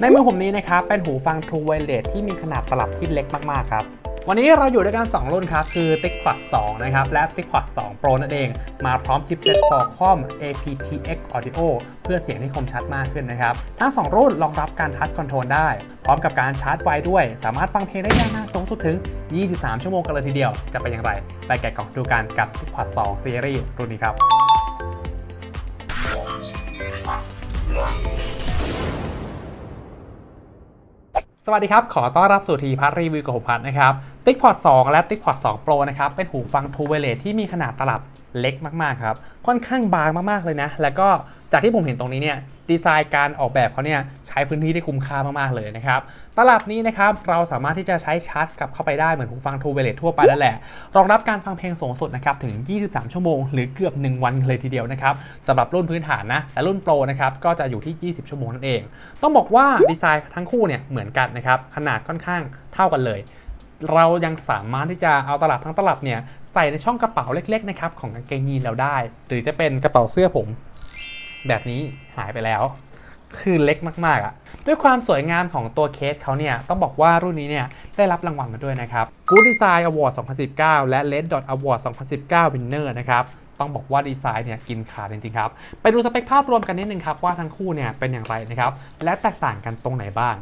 ในมือผมนี้นะครับเป็นหูฟัง True Wireless ที่มีขนาดตลับที่เล็กมากๆครับวันนี้เราอยู่ด้วยกัน 2 รุ่นครับ คือ ThinkPad 2 นะครับ และ ThinkPad 2 Pro นั่นเอง มาพร้อมชิปเซ็ต Qualcomm aptX Audio เพื่อเสียงที่คมชัดมากขึ้นนะครับ ทั้ง 2 รุ่นรองรับการทัชคอนโทรลได้ พร้อมกับการชาร์จไวด้วย สามารถฟังเพลงได้ยาวนานสูงสุดถึง 23 ชั่วโมงกันเลยทีเดียว จะเป็นอย่างไร ไปแกะกล่องดูกันกับ ThinkPad 2 Series รุ่นนี้ครับ สวัสดีครับ ขอต้อนรับสู่ทีพัทรีวิวกับผมพัทนะครับติ๊กพอร์ต2และติ๊กพอร์ต2 Pro นะครับ เป็นหูฟัง True Wireless ที่มีขนาดตลับเล็กมาก ๆ ครับ ค่อนข้างบางมาก ๆ เลยนะ แล้วก็ จากที่ผมเห็นตรงนี้เนี่ยดีไซน์การออกแบบเขาเนี่ยใช้พื้นที่ได้คุ้มค่ามากๆเลยนะครับตลับนี้นะครับเราสามารถที่จะใช้ชาร์จกลับเข้าไปได้เหมือนหูฟัง True Wireless ทั่วไปนั่นแหละ รองรับการฟังเพลงสูงสุดนะครับถึง 23 ชั่วโมง หรือเกือบ 1 วันเลยทีเดียวนะครับสำหรับรุ่นพื้นฐานนะและรุ่นโปรนะครับก็จะอยู่ที่ 20 ชั่วโมงนั่นเอง ต้องบอกว่าดีไซน์ทั้งคู่เนี่ยเหมือนกันนะครับขนาดค่อนข้างเท่ากันเลย เรายังสามารถที่จะเอาตลับทั้งตลับเนี่ยใส่ในช่องกระเป๋าเล็กๆนะครับของกางเกงยีนเราได้ หรือจะเป็นกระเป๋าเสื้อผม แบบนี้หายไปแล้ว คือเล็กมากๆอะ่ะ ด้วยความสวยงามของตัวเคสเขาเนี่ย ต้องบอกว่ารุ่นนี้เนี่ยได้รับรางวัลมาด้วยนะครับ Good Design Award 2019 และ Red Dot Award 2019 Winner นะครับต้องบอกว่าดีไซน์เนี่ยกินขาดจริงๆครับ ไปดูสเปคภาพรวมกันนิดนึงครับว่าทั้งคู่เนี่ยเป็นอย่างไรนะครับ และแตกต่างกันตรงไหนบ้าง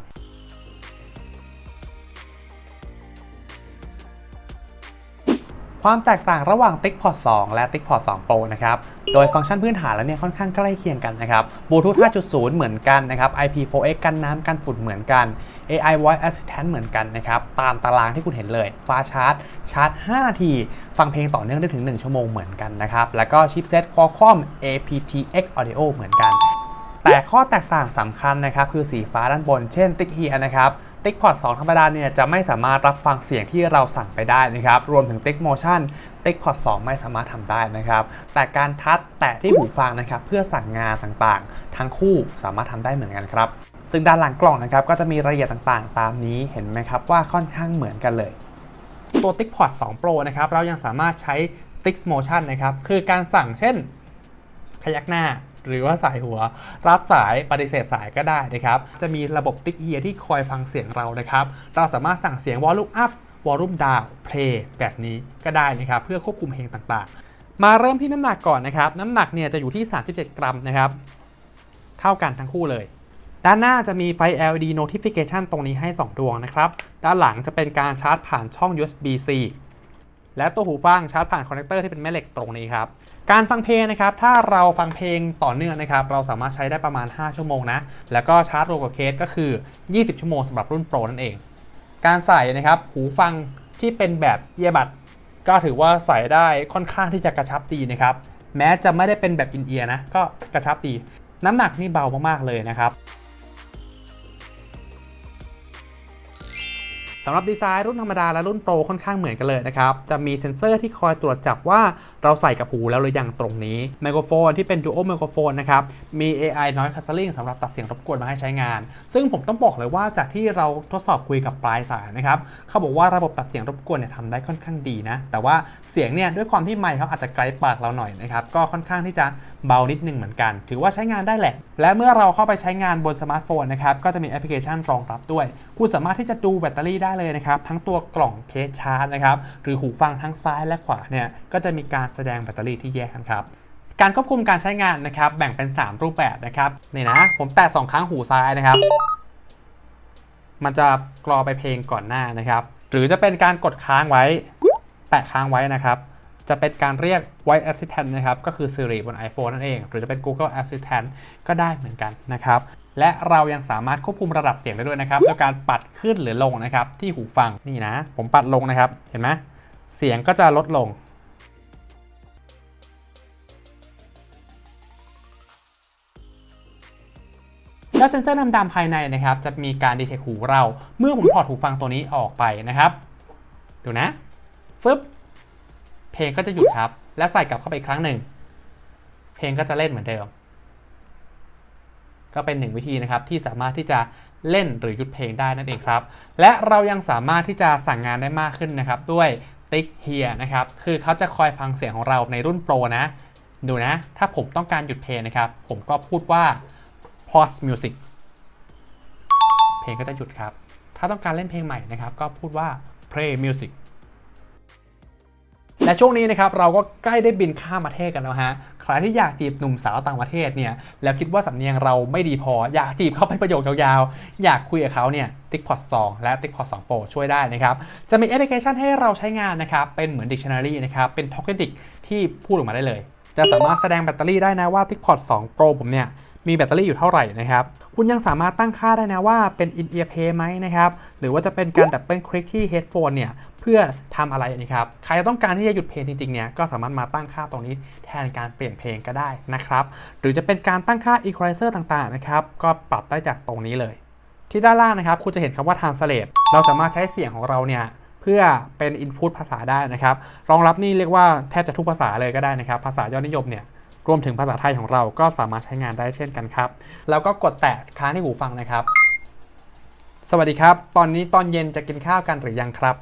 ความแตกต่างระหว่าง ThinkPod 2และ ThinkPod 2 Pro นะครับ โดยฟังก์ชันพื้นฐานแล้วเนี่ยค่อนข้างใกล้เคียงกันนะครับ Bluetooth 5.0 เหมือนกันนะครับ IP4X กันน้ำกันฝุ่นเหมือนกัน AI Voice Assistant เหมือนกันนะครับ ตามตารางที่คุณเห็นเลยฟ้าชาร์จ ชาร์จ 5 นาที ฟังเพลงต่อเนื่องได้ถึง 1 ชั่วโมงเหมือนกันนะครับ แล้วก็ชิปเซ็ต Qualcomm aptX Audio เหมือนกัน แต่ข้อแตกต่างสำคัญนะครับคือสีฟ้าด้านบน เช่น Tick Here นะครับ ThinkPod 2 ธรรมดาเนี่ยจะไม่สามารถรับฟังเสียงที่เราสั่งไปได้นะครับ รวมถึง Think Motion ThinkPod 2 ไม่สามารถทำได้นะครับ แต่การทัชแตะที่หูฟังนะครับเพื่อสั่งงานต่างๆ ทั้งคู่สามารถทำได้เหมือนกันครับ ซึ่งด้านหลังกล่องนะครับก็จะมีรายละเอียดต่างๆ ตามนี้เห็นไหมครับว่าค่อนข้างเหมือนกันเลย ตัว ThinkPod 2 Pro นะครับเรายังสามารถใช้ Think Motion นะครับคือการสั่งเช่นพยักหน้า หรือว่าสายหัว รับสายปฏิเสธสายก็ได้นะครับ จะมีระบบติ๊กเอียที่คอยฟังเสียงเรานะครับ เราสามารถสั่งเสียงวอลลุ่มอัพวอลลุ่มดาวเพลย์แบบนี้ก็ได้นะครับ เพื่อควบคุมเพลงต่างๆ มาเริ่มที่น้ำหนักก่อนนะครับ น้ำหนักเนี่ยจะอยู่ที่ 37 กรัมนะครับ เท่ากันทั้งคู่เลย ด้านหน้าจะมีไฟ LED notification ตรงนี้ให้ 2 ดวงนะครับ ด้านหลังจะเป็นการชาร์จผ่านช่อง USB-C และตัวหูฟังชาร์จผ่านคอนเนคเตอร์ที่เป็นแม่เหล็กตรงนี้ครับ การฟังเพลงนะครับ ถ้าเราฟังเพลงต่อเนื่องนะครับ เราสามารถใช้ได้ประมาณ 5 ชั่วโมงนะ แล้วก็ชาร์จรวมกับเคสก็คือ 20 ชั่วโมงสำหรับรุ่นโปรนั่นเอง การใส่นะครับ หูฟังที่เป็นแบบเอียบัดก็ถือว่าใส่ได้ค่อนข้างที่จะกระชับดีนะครับ แม้จะไม่ได้เป็นแบบอินเอียร์นะ ก็กระชับดี น้ำหนักนี่เบามากๆเลยนะครับ สำหรับดีไซน์รุ่นธรรมดาและรุ่นโปรค่อนข้างเหมือนกันเลยนะครับ จะมีเซ็นเซอร์ที่คอยตรวจจับว่า เราใส่กับหูแล้วหรือยังตรงนี้ไมโครโฟนที่เป็น Dual ไมโครโฟนนะครับ มี AI Noise Cancelling สำหรับตัดเสียงรบกวนมาให้ใช้งาน ซึ่งผมต้องบอกเลยว่าจากที่เราทดสอบคุยกับปลายสายนะครับ เขาบอกว่าระบบตัดเสียงรบกวนเนี่ยทำได้ค่อนข้างดีนะ แต่ว่าเสียงเนี่ยด้วยความที่ไมค์เขาอาจจะไกลปากเราหน่อยนะครับ ก็ค่อนข้างที่จะเบานิดนึงเหมือนกัน ถือว่าใช้งานได้แหละ และเมื่อเราเข้าไปใช้งานบนสมาร์ทโฟนนะครับ ก็จะมีแอปพลิเคชันรองรับด้วย คุณสามารถที่จะดูแบตเตอรี่ได้เลยนะครับ ทั้งตัวกล่องเคสชาร์จนะครับ หรือหูฟังทั้งซ้ายและขวาเนี่ย ก็จะมีการแสดงแบตเตอรี่ที่แยกกันครับการควบคุมการใช้งานนะครับ แบ่งเป็น 3 รูปแบบนะครับนี่นะผมแตะสองครั้งหูซ้ายนะครับ มันจะกรอไปเพลงก่อนหน้านะครับ หรือจะเป็นการกดค้างไว้ แตะค้างไว้นะครับ จะเป็นการเรียก Voice Assistant นะครับ ก็คือ Siri บน iPhone นั่นเอง หรือจะเป็น Google Assistant ก็ได้เหมือนกันนะครับ และเรายังสามารถควบคุมระดับเสียงได้ด้วยนะครับโดยการปัดขึ้นหรือลงนะครับ ที่หูฟังนี่นะ ผมปัดลงนะครับ เห็นไหมเสียงก็จะลดลง แล้วเซ็นเซอร์ดำๆภายในนะครับ จะมีการดีเทคหูเรา เมื่อผมถอดหูฟังตัวนี้ออกไปนะครับ ดูนะฟึบเพลงก็จะหยุดครับ และใส่กลับเข้าไปอีกครั้งหนึ่ง เพลงก็จะเล่นเหมือนเดิม ก็เป็นหนึ่งวิธีนะครับที่สามารถที่จะเล่นหรือหยุดเพลงได้นั่นเองครับ และเรายังสามารถที่จะสั่งงานได้มากขึ้นนะครับ ด้วย Tick Here นะครับ คือเขาจะคอยฟังเสียงของเราในรุ่นโปรนะ ดูนะ ถ้าผมต้องการหยุดเพลงนะครับ ผมก็พูดว่า pause music เพลงก็จะหยุดครับ ถ้าต้องการเล่นเพลงใหม่นะครับ ก็พูดว่า play music และช่วงนี้นะครับเราก็ใกล้ได้บินข้ามประเทศกันแล้วฮะ ใครที่อยากจีบหนุ่มสาวต่างประเทศเนี่ยแล้วคิดว่าสำเนียงเราไม่ดีพอ อยากจีบเขาเป็นประโยคยาวๆ อยากคุยกับเขาเนี่ย TikPod 2และ TikPod 2 Pro ช่วยได้นะครับ จะมีแอปพลิเคชันให้เราใช้งานนะครับ เป็นเหมือน Dictionary นะครับ เป็น t o k e n i c ที่พูดออกมาได้เลย จะสามารถแสดงแบตเตอรี่ได้นะว่า TikPod 2 Pro ผมเนี่ย มีแบตเตอรี่อยู่เท่าไหร่นะครับคุณยังสามารถตั้งค่าได้นะว่าเป็น in ear play ไหมนะครับ หรือว่าจะเป็นการดับเบิลคลิกที่ headphone เนี่ย เพื่อทำอะไรนะครับ ใครต้องการที่จะหยุดเพลงจริงๆ เนี่ย ก็สามารถมาตั้งค่าตรงนี้แทนการเปลี่ยนเพลงก็ได้นะครับ หรือจะเป็นการตั้งค่า equalizer ต่างๆ นะครับ ก็ปรับได้จากตรงนี้เลย ที่ด้านล่างนะครับ คุณจะเห็นคำว่า translate เราสามารถใช้เสียงของเราเนี่ยเพื่อเป็น input ภาษาได้นะครับ รองรับนี่เรียกว่าแทบจะทุกภาษาเลยก็ได้นะครับ ภาษายอดนิยมเนี่ย รวมถึงภาษาไทยของเราก็สามารถใช้งานได้เช่นกันครับ แล้วก็กดแตะค้างที่หูฟังนะครับ สวัสดีครับ ตอนนี้ตอนเย็นจะกินข้าวกันหรือยังครับ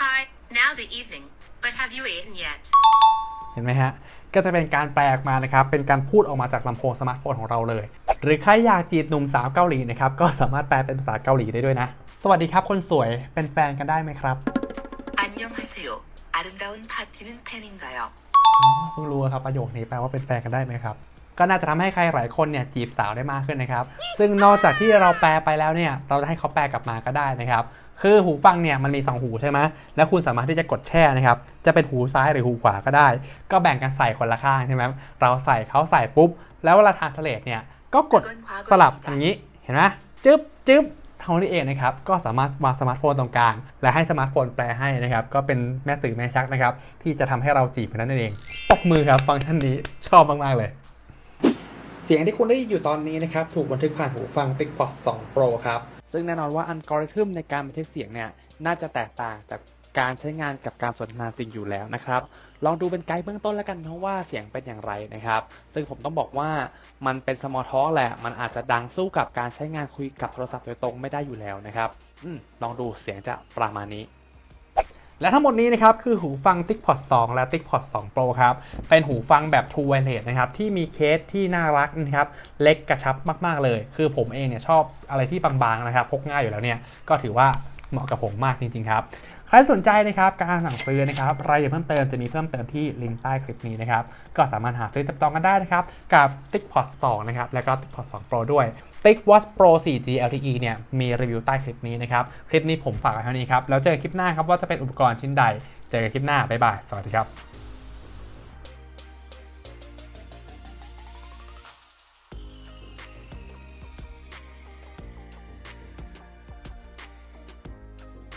Hi now the evening but have you eaten yet เห็นไหมฮะ ก็จะเป็นการแปลออกมานะครับ เป็นการพูดออกมาจากลำโพงสมาร์ทโฟนของเราเลย หรือใครอยากจีบหนุ่มสาวเกาหลีนะครับ ก็สามารถแปลเป็นภาษาเกาหลีได้ด้วยนะ สวัสดีครับคนสวย เป็นแฟนกันได้ไหมครับ 아름다운 파티는 팬인가요? อ๋อเพิ่งรู้ครับประโยคนี้แปลว่าเป็นแฟนกันได้ไหมครับ ก็น่าจะทำให้ใครหลายคนเนี่ยจีบสาวได้มากขึ้นนะครับ ซึ่งนอกจากที่เราแปลไปแล้วเนี่ยเราจะให้เขาแปลกลับมาก็ได้นะครับ คือหูฟังเนี่ยมันมี 2 หูใช่ไหมแล้วคุณสามารถที่จะกดแช่นะครับ จะเป็นหูซ้ายหรือหูขวาก็ได้ ก็แบ่งกันใส่คนละข้างใช่ไหมเราใส่เขาใส่ปุ๊บ แล้วเวลาทานสเลตเนี่ยก็กดสลับอย่างนี้เห็นไหมจึ๊บจึ๊บ เท่านี้เองนะครับก็สามารถวางสมาร์ทโฟนตรงกลาง และให้สมาร์ทโฟนแปลให้นะครับก็เป็นแม่สื่อแม่ชักนะครับที่จะทำให้เราจีบกันนั่นเองปกมือครับฟังก์ชันนี้ชอบมาก ๆ เลย เสียงที่คุณได้ยินอยู่ตอนนี้นะครับถูกบันทึกผ่านหูฟัง TikPod 2 Pro ครับซึ่งแน่นอนว่าอัลกอริทึมในการบันทึกเสียงเนี่ยน่าจะแตกต่างจาก การใช้งานกับการสนทนาจริงอยู่แล้วนะครับ ลองดูเป็นไกด์เบื้องต้นแล้วกันนะว่าเสียงเป็นอย่างไรนะครับ ซึ่งผมต้องบอกว่ามันเป็น small talk แหละ มันอาจจะดังสู้กับการใช้งานคุยกับโทรศัพท์โดยตรงไม่ได้อยู่แล้วนะครับอลองดูเสียงจะประมาณนี้และทั้งหมดนี้นะครับคือหูฟัง TikPod 2 และ TikPod 2 Pro ครับ เป็นหูฟังแบบ True Wireless นะครับ ที่มีเคสที่น่ารักนะครับ เล็กกระชับมาก ๆ เลย คือผมเองเนี่ยชอบอะไรที่บาง ๆ นะครับ พกง่ายอยู่แล้วเนี่ย ก็ถือว่า เหมาะกับผมมากจริงๆครับใครสนใจนะครับการสั่งซื้อนะครับรายละเอียดเพิ่มเติมจะมีเพิ่มเติมที่ลิงก์ใต้คลิปนี้นะครับก็สามารถหาซื้อจับจองกันได้นะครับกับ t i k p o t 2นะครับแล้วก็ t i k p o t 2 Pro ด้วย t i k w a t c h Pro 4G LTE เนี่ยมีรีวิวใต้คลิปนี้นะครับคลิปนี้ผมฝากไว้เท่านี้ครับแล้วเจอกันคลิปหน้าครับว่าจะเป็นอุปกรณ์ชิ้นใด เจอกันคลิปหน้าบ๊ายบายสวัสดีครับ